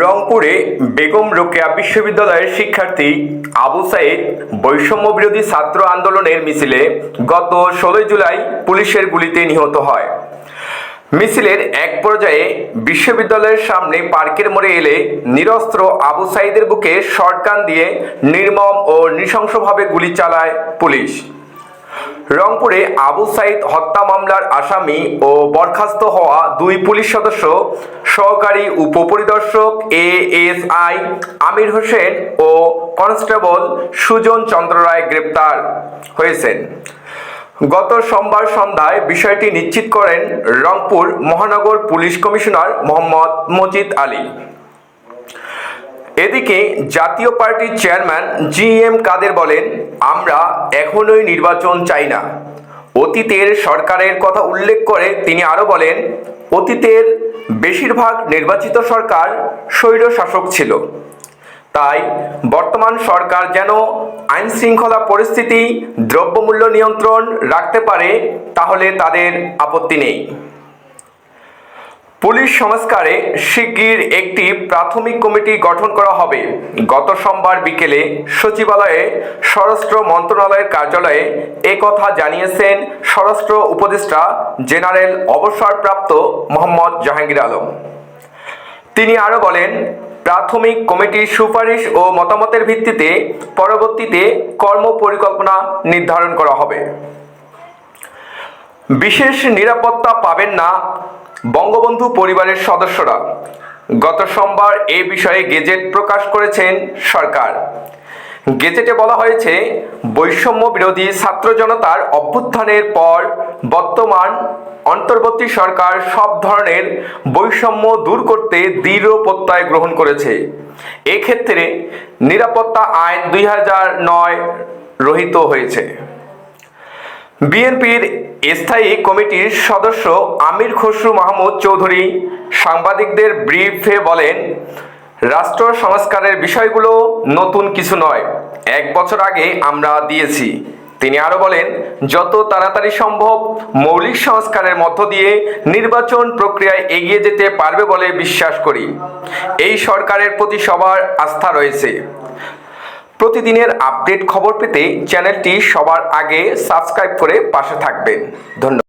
রংপুরে বেগম রোকেয়া বিশ্ববিদ্যালয়ের শিক্ষার্থী আবু সাইদ বৈষম্য বিরোধী ছাত্র আন্দোলনের মিছিলে গত ষোলোই জুলাই পুলিশের গুলিতে নিহত হয়। মিছিলের এক পর্যায়ে বিশ্ববিদ্যালয়ের সামনে পার্কের মোড়ে এলে নিরস্ত্র আবু সাইদের বুকে শটগান দিয়ে নির্মম ও নৃশংসভাবে গুলি চালায় পুলিশ। রংপুরে আবু সাইদ হত্যা মামলার আসামি ও বরখাস্ত হওয়া দুই পুলিশ সদস্য সহকারী উপপরিদর্শক A S I Amir Hossain O constable Sujan Chandra Roy গ্রেপ্তার হয়েছেন। গত সোমবার সন্ধ্যায় বিষয়টি নিশ্চিত করেন রংপুর মহানগর পুলিশ কমিশনার মোহাম্মদ মজিদ আলী। এদিকে জাতীয় পার্টির চেয়ারম্যান জি এম কাদের বলেন, আমরা এখনোই নির্বাচন চাই না। অতীতের সরকারের কথা উল্লেখ করে তিনি আরও বলেন, অতীতের বেশিরভাগ নির্বাচিত সরকার স্বৈর শাসক ছিল। তাই বর্তমান সরকার যেন আইন শৃঙ্খলা পরিস্থিতি, দ্রব্যমূল্য নিয়ন্ত্রণ রাখতে পারে, তাহলে তাদের আপত্তি নেই। পুলিশ সংস্কারে শিগগির একটি প্রাথমিক কমিটি গঠন করা হবে। গত সোমবার বিকেলে সচিবালয়ে স্বরাষ্ট্র মন্ত্রণালয়ের কার্যালয়ে এ কথা জানিয়েছেন স্বরাষ্ট্র উপদেষ্টা জেনারেল অবসরপ্রাপ্ত মোহাম্মদ জাহাঙ্গীর আলম। তিনি আরও বলেন, প্রাথমিক কমিটির সুপারিশ ও মতামতের ভিত্তিতে পরবর্তীতে কর্ম পরিকল্পনা নির্ধারণ করা হবে। বিশেষ নিরাপত্তা পাবেন না বঙ্গবন্ধু পরিবারের সদস্যরা গত সোমবার এ বিষয়ে গেজেট প্রকাশ করেছেন সরকার। গেজেটে বলা হয়েছে, বৈষম্য বিরোধী ছাত্র জনতার অভ্যুত্থানের পর বর্তমান অন্তর্বর্তী সরকার সব ধরনের বৈষম্য দূর করতে দৃঢ় প্রত্যয় গ্রহণ করেছে। এক্ষেত্রে নিরাপত্তা আইন দুই হাজার নয় রহিত হয়েছে। বিএনপির স্থায়ী কমিটির সদস্য আমির খসরু মাহমুদ চৌধুরী সাংবাদিকদের ব্রিফে বলেন, রাষ্ট্র সংস্কারের বিষয়গুলো নতুন কিছু নয়, এক বছর আগে আমরা দিয়েছি। তিনি আরও বলেন, যত তাড়াতাড়ি সম্ভব মৌলিক সংস্কারের মধ্য দিয়ে নির্বাচন প্রক্রিয়ায় এগিয়ে যেতে পারবে বলে বিশ্বাস করি। এই সরকারের প্রতি সবার আস্থা রয়েছে। প্রতিদিনের আপডেট খবর পেতে চ্যানেলটি সবার আগে সাবস্ক্রাইব করে পাশে থাকবেন। ধন্যবাদ।